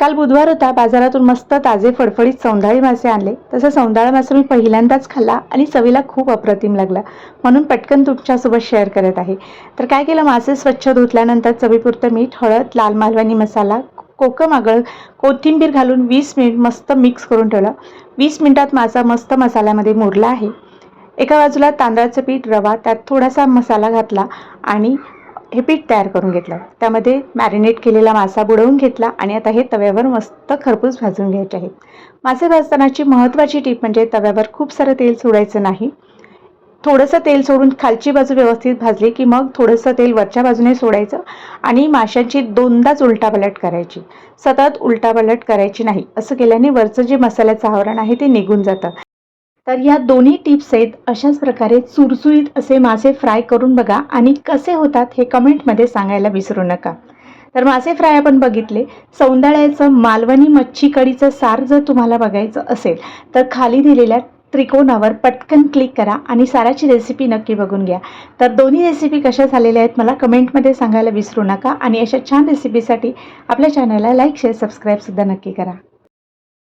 काल बुधवार होता बाजारातून मस्त ताजे फडफडीत सौंदाळी मासे आणले. तसं सौंदाळा मासे मी पहिल्यांदाच खाल्ला आणि चवीला खूप अप्रतिम लागला म्हणून पटकन तुमच्यासोबत शेअर करत आहे. तर काय केलं मासे स्वच्छ धुतल्यानंतर चवीपुरतं मीठ हळद लाल मालवणी मसाला कोकम आगळ कोथिंबीर घालून वीस मिनिट मस्त मिक्स करून ठेवलं. वीस मिनिटात मासा मस्त मसाल्यामध्ये मुरला आहे. एका बाजूला तांदळाचं पीठ रवा त्यात थोडासा मसाला घातला आणि हे पीठ तयार करून घेतलं. त्यामध्ये मॅरिनेट केलेला मासा बुडवून घेतला आणि आता हे तव्यावर मस्त खरपूस भाजून घ्यायचे आहेत मासे भाजतानाची महत्त्वाची टीप म्हणजे तव्यावर खूप सारं तेल सोडायचं नाही. थोडंसं तेल सोडून खालची बाजू व्यवस्थित भाजली की मग थोडंसं तेल वरच्या बाजूने सोडायचं आणि माशांची दोनदाच उलटापलट करायची. सतत उलटापलट करायची नाही. असं केल्याने वरचं जे मसाल्याचं आवरण आहे ते निघून जातं. तर या दोन्ही टिप्स आहेत अशाच प्रकारे चुरचुरीत असे मासे फ्राय करून बघा आणि कसे होतात हे कमेंटमध्ये सांगायला विसरू नका. तर मासे फ्राय आपण बघितले सौंदाळ्याचं मालवणी मच्छी कढीचं सार जर तुम्हाला बघायचं असेल तर खाली दिलेल्या त्रिकोणावर पटकन क्लिक करा आणि साराची रेसिपी नक्की बघून घ्या. तर दोन्ही रेसिपी कशा झालेल्या आहेत मला कमेंटमध्ये सांगायला विसरू नका आणि अशा छान रेसिपीसाठी आपल्या चॅनलला लाईक शेअर सबस्क्राईबसुद्धा नक्की करा.